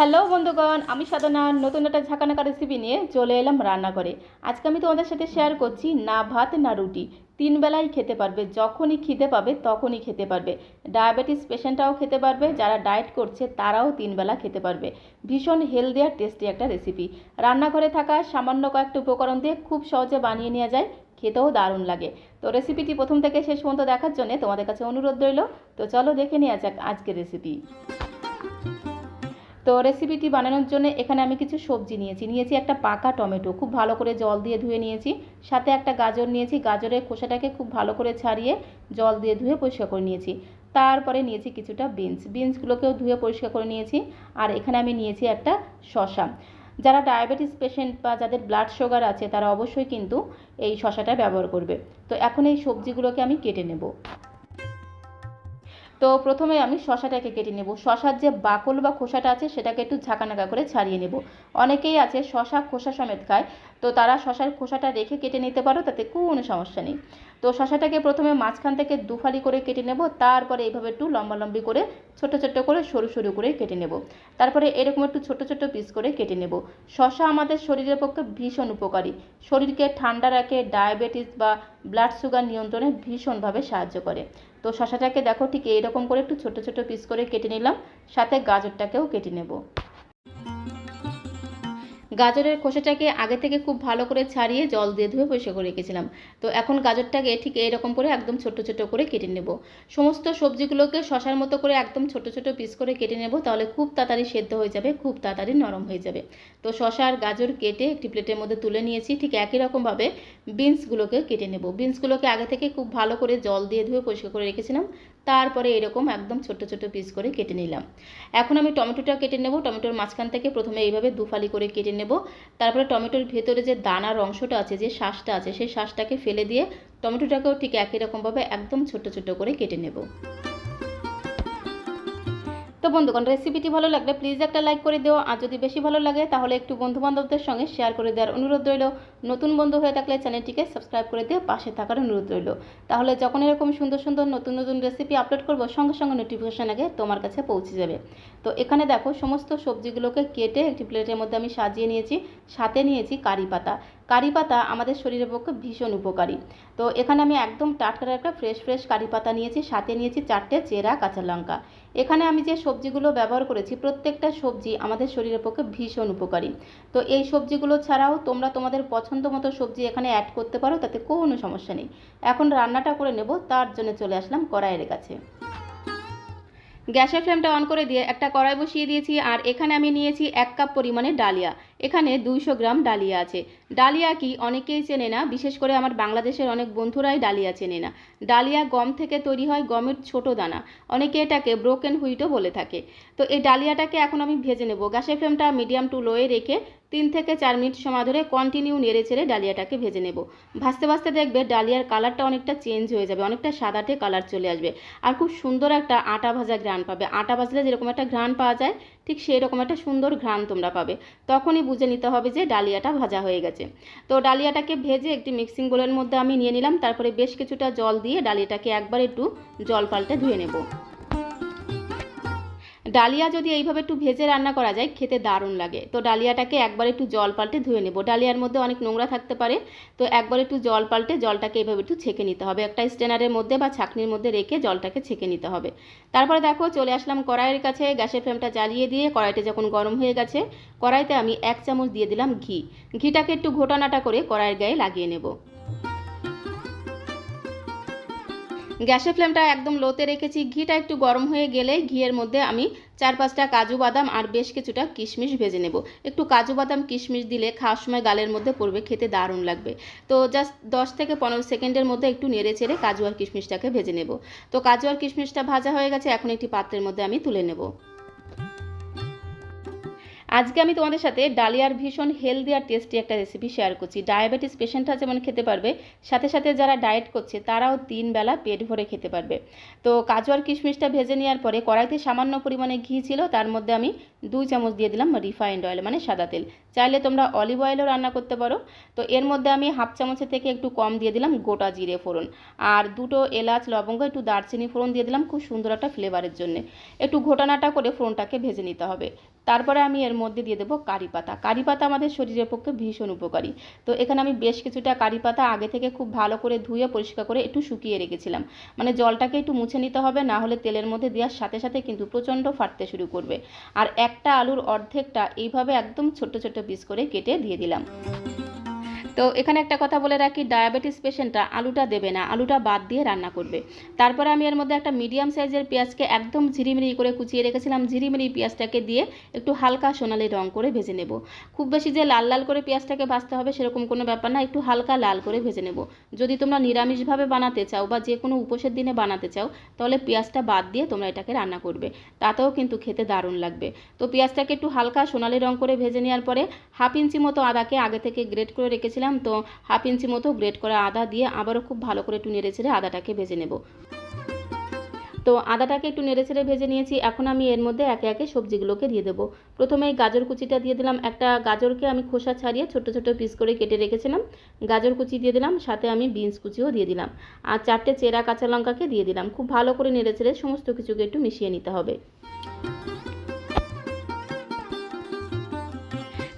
Hello বন্ধুগণ, আমি সাধনা, নতুন একটা ঝাঁকানাকা রেসিপি নিয়ে চলে এলাম রান্নাঘরে। আজকে আমি তোমাদের সাথে শেয়ার করছি, না ভাত, না রুটি। তিন বেলাই খেতে পারবে, যখনই খিদে পাবে তখনই খেতে পারবে। ডায়াবেটিস পেশেন্টরাও খেতে পারবে, যারা ডায়েট করছে তারাও তিন বেলা খেতে পারবে। ভীষণ হেলদি আর টেস্টি একটা রেসিপি রান্নাঘরে থাকা সামান্য কয়েকটা উপকরণ দিয়ে খুব সহজে বানিয়ে নেওয়া যায়, খেতেও দারুণ লাগে। তো রেসিপিটি প্রথম থেকে শেষ পর্যন্ত দেখার জন্য তোমাদের কাছে অনুরোধ রইল। তো চলো দেখে নেওয়া যাক আজকের রেসিপি তো রেসিপিটি বানানোর জন্য এখানে আমি কিছু সবজি নিয়েছি। নিয়েছি একটা পাকা টমেটো, খুব ভালো করে জল দিয়ে ধুয়ে নিয়েছি। সাথে একটা গাজর নিয়েছি, গাজরের খোসাটাকে খুব ভালো করে ছাড়িয়ে জল দিয়ে ধুয়ে পরিষ্কার করে নিয়েছি। তারপরে নিয়েছি কিছুটা বিনস। বিনসগুলোকেও ধুয়ে পরিষ্কার করে নিয়েছি। আর এখানে আমি নিয়েছি একটা শশা যারা ডায়াবেটিস পেশেন্ট বা যাদের ব্লাড সুগার আছে, তারা অবশ্যই কিন্তু এই শশাটা ব্যবহার করবে। তো এখন এই সবজিগুলোকে আমি কেটে নেব। তো প্রথমে আমি শশাটাকে কেটে নেব। শশার যে বাকল বা খোসাটা আছে, সেটাকে একটু ঝাঁকানাকা করে ছাড়িয়ে নেব। অনেকেই আছে শশা খোসা সমেত খায়। তো তারা শশার খোসাটা রেখে কেটে নিতে পারো, তাতে কোনো সমস্যা নেই। তো শশাটাকে প্রথমে মাঝখান থেকে দুফালি করে কেটে নেব, তারপরে এইভাবে একটু লম্বালম্বি করে, ছোট ছোট করে সরু সরু করে কেটে নেব। তারপরে এরকম একটু ছোট ছোট পিস করে কেটে নেব। শশা আমাদের শরীরের পক্ষে ভীষণ উপকারী। শরীরকে ঠান্ডা রাখে, ডায়াবেটিস বা ব্লাড সুগার নিয়ন্ত্রণে ভীষণভাবে সাহায্য করে। তো শশাটাকে দেখো ঠিক এইরকম করে একটু ছোট ছোট পিস করে কেটে নিলাম, সাথে গাজরটাকেও কেটে নেব। গাজরের খোসাটাকে আগে থেকে খুব ভালো করে ছাড়িয়ে জল দিয়ে ধুয়ে পরিষ্কার করে রেখেছিলাম। তো এখন গাজরটাকে ঠিক এইরকম করে একদম ছোট ছোট করে কেটে নেব। সমস্ত সবজিগুলোকে শশার মতো করে একদম ছোট ছোট পিস করে কেটে নেব, তাহলে খুব তাড়াতাড়ি সেদ্ধ হয়ে যাবে, খুব তাড়াতাড়ি নরম হয়ে যাবে। তো শশা আর গাজর কেটে একটি প্লেটের মধ্যে তুলে নিয়েছি, ঠিক একই রকমভাবে বিনসগুলোকে কেটে নেব। বিনসগুলোকে আগে থেকে খুব ভালো করে জল দিয়ে ধুয়ে পরিষ্কার করে রেখেছিলাম। তারপরে এরকম একদম ছোট ছোট পিস করে কেটে নিলাম। এখন আমি টমেটোটা কেটে নেব, টমেটোর মাঝখান থেকে প্রথমে এইভাবে দুফালি করে কেটে নেব। তারপরে টমেটোর ভেতরে যে দানার অংশটা আছে, যে শ্বাসটা আছে, সেই শ্বাসটাকে ফেলে দিয়ে টমেটোটাকেও ঠিক একই রকমভাবে একদম ছোট ছোট করে কেটে নেব। তো বন্ধুগণ রেসিপিটি ভালো লাগলে প্লিজ একটা লাইক করে দিও। আর যদি বেশি ভালো লাগে, তাহলে একটু বন্ধু বান্ধবদের সঙ্গে শেয়ার করে দেওয়ার অনুরোধ রইল। নতুন বন্ধু হয়ে থাকলে চ্যানেলটিকে সাবস্ক্রাইব করে দিয়ে পাশে থাকার অনুরোধ রইল। তাহলে যখন এরকম সুন্দর সুন্দর নতুন নতুন রেসিপি আপলোড করব, সঙ্গে সঙ্গে নোটিফিকেশান আগে তোমার কাছে পৌঁছে যাবে। তো এখানে দেখো, সমস্ত সবজিগুলোকে কেটে একটি প্লেটের মধ্যে আমি সাজিয়ে নিয়েছি। সাথে নিয়েছি কারি পাতা। কারি পাতা আমাদের শরীরের পক্ষে ভীষণ উপকারী। তো এখানে আমি একদম টাটকা একটা ফ্রেশ ফ্রেশ কারি পাতা নিয়েছি, সাথে নিয়েছি চারটে চেরা কাঁচা লঙ্কা। এখানে আমি যে সবজিগুলো ব্যবহার করেছি, প্রত্যেকটা সবজি আমাদের শরীরের পক্ষে ভীষণ উপকারী। তো এই সবজিগুলো ছাড়াও তোমরা তোমাদের পছন্দ মতো সবজি এখানে অ্যাড করতে পারো, তাতে কোনো সমস্যা নেই। এখন রান্নাটা করে নেব, তার জন্য চলে আসলাম কড়াইয়ের কাছে। গ্যাসের ফ্লেমটা অন করে দিয়ে একটা কড়াই বসিয়ে দিয়েছি, আর এখানে আমি নিয়েছি এক কাপ পরিমাণে ডালিয়া। এখানে দুইশো গ্রাম ডালিয়া আছে। ডালিয়া কি অনেকেই চেনে না, বিশেষ করে আমার বাংলাদেশের অনেক বন্ধুরাই ডালিয়া চেনে না। ডালিয়া গম থেকে তৈরি হয় গমের ছোট দানা। অনেকে এটাকে ব্রোকেন হুইটও বলে থাকে। তো এই ডালিয়াটাকে এখন আমি ভেজে নেব। গ্যাসের ফ্লেমটা মিডিয়াম টু লোয়ে রেখে তিন থেকে চার মিনিট সময় ধরে কন্টিনিউ নেড়ে চেড়ে ডালিয়াটাকে ভেজে নেব। ভাজতে ভাজতে দেখবে ডালিয়ার কালারটা অনেকটা চেঞ্জ হয়ে যাবে, অনেকটা সাদাটে কালার চলে আসবে আর খুব সুন্দর একটা আটা ভাজা ঘ্রাণ পাবে। আটা ভাজলে যেরকম একটা ঘ্রাণ পাওয়া যায়, ঠিক সেই রকম একটা সুন্দর ঘ্রাণ তোমরা পাবে। তখনই বুঝে নিতে হবে যে ডালিয়াটা ভাজা হয়ে গেছে। তো ডালিয়াটাকে ভেজে একটি মিক্সিং বোলের মধ্যে আমি নিয়ে নিলাম, তারপরে বেশ কিছুটা জল দিয়ে ডালিয়াটাকে একবার একটু জল পাল্টে ধুয়ে নেব। ডালিয়া যদি এইভাবে একটু ভেজে রান্না করা যায়, খেতে দারুণ লাগে। তো ডালিয়াটাকে একবার একটু জল পাল্টে ধুয়ে নেব। ডালিয়ার মধ্যে অনেক নোংরা থাকতে পারে, তো একবার একটু জল পাল্টে জলটাকে এইভাবে একটু ছেঁকে নিতে হবে। একটা স্টেনারের মধ্যে বা ছাঁকনির মধ্যে রেখে জলটাকে ছেঁকে নিতে হবে। তারপরে দেখো, চলে আসলাম কড়াইয়ের কাছে। গ্যাসের ফ্লেমটা জ্বালিয়ে দিয়ে কড়াইটা যখন গরম হয়ে গেছে, কড়াইতে আমি এক চামচ দিয়ে দিলাম ঘি। ঘিটাকে একটু ঘোটানাটা করে কড়াইয়ের গায়ে লাগিয়ে নেব। গ্যাসের ফ্লেমটা একদম লোতে রেখেছি। ঘিটা একটু গরম হয়ে গেলে ঘিয়ের মধ্যে আমি চার পাঁচটা কাজু বাদাম আর বেশ কিছুটা কিশমিশ ভেজে নেব। একটু কাজু বাদাম কিশমিশ দিলে খাওয়ার সময় গালের মধ্যে পড়বে, খেতে দারুণ লাগবে। তো জাস্ট দশ থেকে পনেরো সেকেন্ডের মধ্যে একটু নেড়ে চেড়ে কাজু আর কিশমিশটাকে ভেজে নেব। তো কাজু আর কিশমিশটা ভাজা হয়ে গেছে, এখন একটি পাত্রের মধ্যে আমি তুলে নেব। আজকে আমি তোমাদের সাথে ডালিয়ার ভীষণ হেলদি আর টেস্টি একটা রেসিপি শেয়ার করছি। ডায়াবেটিস পেশেন্টরা যেমন খেতে পারবে, সাথে সাথে যারা ডায়েট করছে, তারাও তিন বেলা পেট ভরে খেতে পারবে। তো কাজু আর কিশমিশটা ভেজে নেওয়ার পরে কড়াইতে সামান্য পরিমাণে ঘি ছিল, তার মধ্যে আমি দুই চামচ দিয়ে দিলাম রিফাইন্ড অয়েল মানে সাদা তেল। চাইলে তোমরা অলিভ অয়েলও রান্না করতে পারো। তো এর মধ্যে আমি হাফ চামচের থেকে একটু কম দিয়ে দিলাম গোটা জিরে ফোড়ন। আর দুটো এলাচ, লবঙ্গ, একটু দারচিনি ফোড়ন দিয়ে দিলাম খুব সুন্দর একটা ফ্লেভারের জন্য। একটু ঘোটানাটা করে ফোড়নটাকে ভেজে নিতে হবে। তারপরে আমি এর মধ্যে দিয়ে দেবো কারি পাতা। কারি পাতা আমাদের শরীরের পক্ষে ভীষণ উপকারী। তো এখানে আমি বেশ কিছুটা কারি পাতা আগে থেকে খুব ভালো করে ধুয়ে পরিষ্কার করে একটু শুকিয়ে রেখেছিলাম। মানে জলটাকে একটু মুছে নিতে হবে, না হলে তেলের মধ্যে দেওয়ার সাথে সাথে কিন্তু প্রচণ্ড ফাটতে শুরু করবে। আর একটা আলুর অর্ধেকটা এইভাবে একদম ছোট্ট ছোট্ট পিস করে কেটে দিয়ে দিলাম। তো এখানে একটা কথা বলে রাখি ডায়াবেটিস পেশেন্টরা আলুটা দেবে না, আলুটা বাদ দিয়ে রান্না করবে। তারপরে আমি এর মধ্যে একটা মিডিয়াম সাইজের পেঁয়াজকে একদম ঝিরিমিরি করে কুচিয়ে রেখেছিলাম, ঝিরিমিরি পেঁয়াজটাকে দিয়ে একটু হালকা সোনালি রং করে ভেজে নেব। খুব বেশি যে লাল লাল করে পেঁয়াজটাকে ভাজতে হবে সেরকম কোনো ব্যাপার না, একটু হালকা লাল করে ভেজে নেব। যদি তোমরা নিরামিষভাবে বানাতে চাও বা যে কোনো উপোসের দিনে বানাতে চাও, তাহলে পেঁয়াজটা বাদ দিয়ে তোমরা এটাকে রান্না করবে। তাতেও কিন্তু খেতে দারুণ লাগবে। তো পেঁয়াজটাকে একটু হালকা সোনালি রং করে ভেজে নেওয়ার পরে হাফ ইঞ্চি মতো আদাকে আগে থেকে গ্রেট করে রেখেছিলাম। তো হাফ ইঞ্চি মতো গ্রেট করা আদা দিয়ে আবারও খুব ভালো করে একটু নেড়ে ছেড়ে আদাটাকে ভেজে নেব। তো আদাটাকে একটু নেড়ে ছেড়ে ভেজে নিয়েছি, এখন আমি এর মধ্যে একে একে সবজিগুলোকে দিয়ে দেবো। প্রথমে এই গাজর কুচিটা দিয়ে দিলাম, একটা গাজরকে আমি খোসা ছাড়িয়ে ছোট ছোট পিস করে কেটে রেখেছিলাম, গাজর কুচি দিয়ে দিলাম, সাথে আমি বিনস কুচিও দিয়ে দিলাম, আর চারটে চেরা কাঁচা লঙ্কাকে দিয়ে দিলাম, খুব ভালো করে নেড়ে ছেড়ে সমস্ত কিছুকে একটু মিশিয়ে নিতে হবে।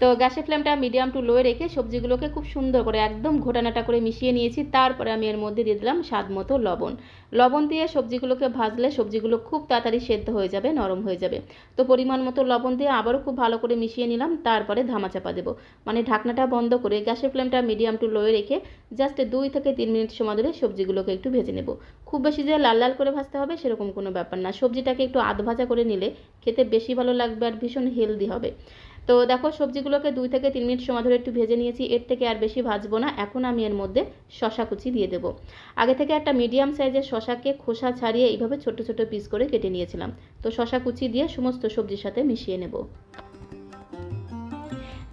তো গ্যাসের ফ্লেমটা মিডিয়াম টু লোয়ে রেখে সবজিগুলোকে খুব সুন্দর করে একদম ঘোটানাটা করে মিশিয়ে নিয়েছি। তারপরে আমি এর মধ্যে দিয়ে দিলাম স্বাদ মতো লবণ। লবণ দিয়ে সবজিগুলোকে ভাজলে সবজিগুলো খুব তাড়াতাড়ি সেদ্ধ হয়ে যাবে, নরম হয়ে যাবে। তো পরিমাণ মতো লবণ দিয়ে আবারও খুব ভালো করে মিশিয়ে নিলাম, তারপরে ধামা চাপা দেবো। মানে ঢাকনাটা বন্ধ করে গ্যাসের ফ্লেমটা মিডিয়াম টু লোয়ে রেখে জাস্ট দুই থেকে তিন মিনিট সময় ধরে সবজিগুলোকে একটু ভেজে নেব। খুব বেশি যে লাল লাল করে ভাজতে হবে সেরকম কোনো ব্যাপার না। সবজিটাকে একটু আধ ভাজা করে নিলে খেতে বেশি ভালো লাগবে আর ভীষণ হেলদি হবে। তো দেখো, সবজিগুলোকে দুই থেকে তিন মিনিট সময় ধরে একটু ভেজে নিয়েছি। এর থেকে আর বেশি ভাজবো না। এখন আমি এর মধ্যে শশা কুচি দিয়ে দেবো। আগে থেকে একটা মিডিয়াম সাইজের শশাকে খোসা ছাড়িয়ে এইভাবে ছোট ছোট পিস করে কেটে নিয়েছিলাম। তো শশা কুচি দিয়ে সমস্ত সবজির সাথে মিশিয়ে নেব।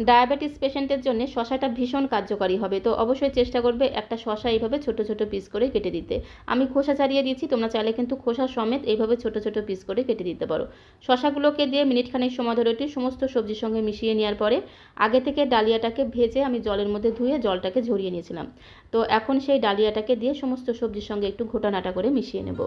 ডায়াবেটিস পেশেন্টের জন্য শশাটা ভীষণ কার্যকারী হবে। তো অবশ্যই চেষ্টা করবে একটা শশা এইভাবে ছোট ছোট পিস করে কেটে দিতে। আমি খোসা ছাড়িয়ে দিয়েছি, তোমরা চাইলে কিন্তু খোসা সমেত এইভাবে ছোট ছোট পিস করে কেটে দিতে পারো। শশাগুলোকে দিয়ে মিনিট খানেক সময় ধরে একটু সমস্ত সবজির সঙ্গে মিশিয়ে নেওয়ার পরে আগে থেকে ডালিয়াটাকে ভেজে আমি জলের মধ্যে ধুয়ে জলটাকে ঝরিয়ে নিয়েছিলাম। তো এখন সেই ডালিয়াটাকে দিয়ে সমস্ত সবজির সঙ্গে একটু ঘোটানাটা করে মিশিয়ে নেব।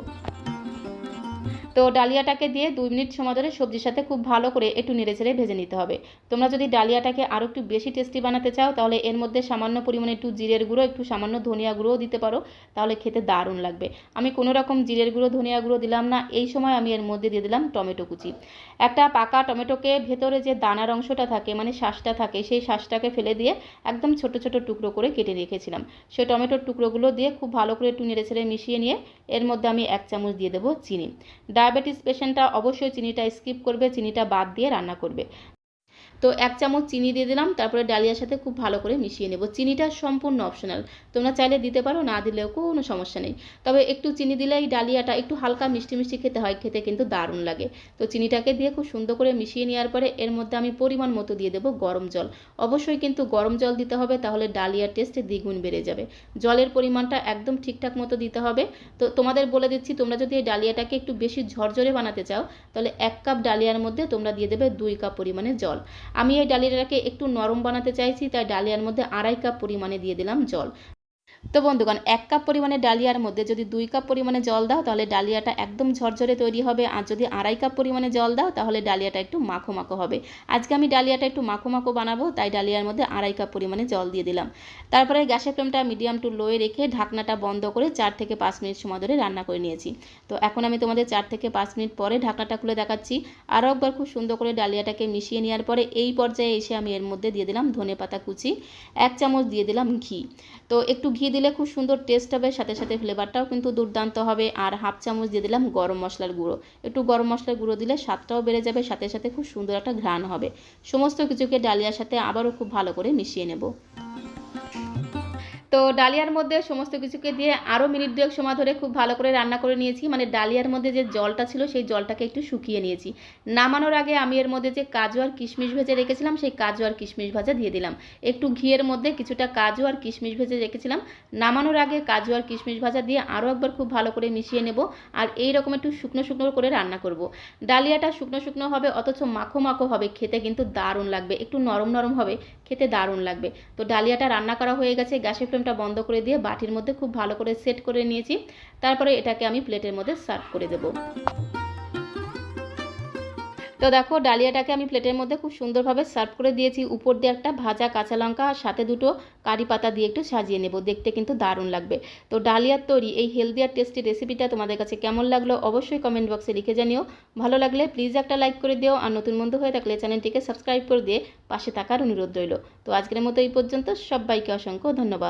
তো ডালিয়াটাকে দিয়ে দুই মিনিট সময় ধরে সবজির সাথে খুব ভালো করে একটু নেড়ে ছেড়ে ভেজে নিতে হবে। তোমরা যদি ডালিয়াটাকে আরও একটু বেশি টেস্টি বানাতে চাও, তাহলে এর মধ্যে সামান্য পরিমাণে একটু জিরের গুঁড়ো, একটু সামান্য ধনিয়া গুঁড়োও দিতে পারো, তাহলে খেতে দারুণ লাগবে। আমি কোনো রকম জিরের গুঁড়ো, ধনিয়া গুঁড়ো দিলাম না, এই সময় আমি এর মধ্যে দিয়ে দিলাম টমেটো কুচি। একটা পাকা টমেটোকে ভেতরে যে দানার অংশটা থাকে মানে শ্বাসটা থাকে, সেই শ্বাসটাকে ফেলে দিয়ে একদম ছোট ছোট টুকরো করে কেটে রেখেছিলাম। সেই টমেটোর টুকরোগুলো দিয়ে খুব ভালো করে একটু নেড়ে ছেড়ে মিশিয়ে নিয়ে, এর মধ্যে আমি এক চামচ দিয়ে দেবো চিনি। ডায়াবেটিস পেশেন্টরা অবশ্যই চিনিটা স্কিপ করবে চিনিটা বাদ দিয়ে রান্না করবে। তো এক চামচ চিনি দিয়ে দিলাম, তারপরে ডালিয়ার সাথে খুব ভালো করে মিশিয়ে নেব। চিনিটা সম্পূর্ণ অপশনাল তোমরা চাইলে দিতে পারো, না দিলেও কোনো সমস্যা নেই। তবে একটু চিনি দিলে এই ডালিয়াটা একটু হালকা মিষ্টি মিষ্টি খেতে হয়, খেতে কিন্তু দারুণ লাগে। তো চিনিটাকে দিয়ে খুব সুন্দর করে মিশিয়ে নেওয়ার পরে এর মধ্যে আমি পরিমাণ মতো দিয়ে দেবো গরম জল। অবশ্যই কিন্তু গরম জল দিতে হবে, তাহলে ডালিয়ার টেস্টে দ্বিগুণ বেড়ে যাবে। জলের পরিমাণটা একদম ঠিকঠাক মতো দিতে হবে। তো তোমাদের বলে দিচ্ছি, তোমরা যদি এই ডালিয়াটাকে একটু বেশি ঝরঝরে বানাতে চাও, তাহলে এক কাপ ডালিয়ার মধ্যে তোমরা দিয়ে দেবে দুই কাপ পরিমাণে জল। আমি এই ডালিয়াটাকে একটু নরম বানাতে চাইছি, তাই ডালিয়ার মধ্যে আড়াই কাপ পরিমাণে দিয়ে দিলাম জল। তো বন্ধুগণ, এক কাপ পরিমাণে ডালিয়ার মধ্যে যদি দুই কাপ পরিমাণে জল দাও, তাহলে ডালিয়াটা একদম ঝরঝরে তৈরি হবে। আর যদি আড়াই কাপ পরিমাণে জল দাও, তাহলে ডালিয়াটা একটু মাখো মাখো হবে। আজকে আমি ডালিয়াটা একটু মাখো মাখো বানাবো, তাই ডালিয়ার মধ্যে আড়াই কাপ পরিমাণে জল দিয়ে দিলাম। তারপরে গ্যাসের ফ্লেমটা মিডিয়াম টু লোয়ে রেখে ঢাকনাটা বন্ধ করে চার থেকে পাঁচ মিনিট সময় ধরে রান্না করে নিয়েছি। তো এখন আমি তোমাদের চার থেকে পাঁচ মিনিট পরে ঢাকনাটা খুলে দেখাচ্ছি। আরও একবার খুব সুন্দর করে ডালিয়াটাকে মিশিয়ে নেওয়ার পরে এই পর্যায়ে এসে আমি এর মধ্যে দিয়ে দিলাম ধনে পাতা কুচি, এক চামচ দিয়ে দিলাম ঘি। তো একটু ঘি দিলে খুব সুন্দর টেস্ট হবে, সাথে সাথে ফ্লেভারটাও কিন্তু দুর্দান্ত হবে। আর হাফ চামচ দিয়ে দিলাম গরম মশলার গুঁড়ো। একটু গরম মশলার গুঁড়ো দিলে স্বাদটাও বেড়ে যাবে, সাথে সাথে খুব সুন্দর একটা ঘ্রাণ হবে। সমস্ত কিছুকে ডালিয়ার সাথে আবারও খুব ভালো করে মিশিয়ে নেব। তো ডালিয়ার মধ্যে সমস্ত কিছুকে দিয়ে আরও মিনিট দুয়েক সময় ধরে খুব ভালো করে রান্না করে নিয়েছি। মানে ডালিয়ার মধ্যে যে জলটা ছিল, সেই জলটাকে একটু শুকিয়ে নিয়েছি। নামানোর আগে আমি এর মধ্যে যে কাজু আর কিশমিশ ভেজে রেখেছিলাম, সেই কাজু আর কিশমিশ ভাজা দিয়ে দিলাম। একটু ঘিয়ের মধ্যে কিছুটা কাজু আর কিশমিশ ভেজে রেখেছিলাম। নামানোর আগে কাজু আর কিশমিশ ভাজা দিয়ে আরও একবার খুব ভালো করে মিশিয়ে নেব আর এই রকম একটু শুকনো শুকনো করে রান্না করব। ডালিয়াটা শুকনো শুকনো হবে, অথচ মাখো মাখো হবে, খেতে কিন্তু দারুণ লাগবে। একটু নরম নরম হবে, খেতে দারুণ লাগবে। তো ডালিয়াটা রান্না করা হয়ে গেছে গ্যাসের ফ্লেমটা বন্ধ করে দিয়ে বাটির মধ্যে খুব ভালো করে সেট করে নিয়েছি। তারপরে এটাকে আমি প্লেটের মধ্যে সার্ভ করে দেবো। তো দেখো, ডালিয়াটাকে আমি প্লেটের মধ্যে খুব সুন্দরভাবে সার্ভ করে দিয়েছি। উপর দিয়ে একটা ভাজা কাঁচা লঙ্কা আর সাথে দুটো কারি পাতা দিয়ে একটু সাজিয়ে নেব। দেখতে কিন্তু দারুণ লাগবে। তো ডালিয়ার তৈরি এই হেলদি আর টেস্টি রেসিপিটা তোমাদের কাছে কেমন লাগল অবশ্যই কমেন্ট বক্সে লিখে জানিও। ভালো লাগলে প্লিজ একটা লাইক করে দিও। আর নতুন বন্ধু হয়ে থাকলে চ্যানেলটিকে সাবস্ক্রাইব করে দিয়ে পাশে থাকার অনুরোধ রইল। তো আজকের মতো এই পর্যন্ত সবাইকে অসংখ্য ধন্যবাদ।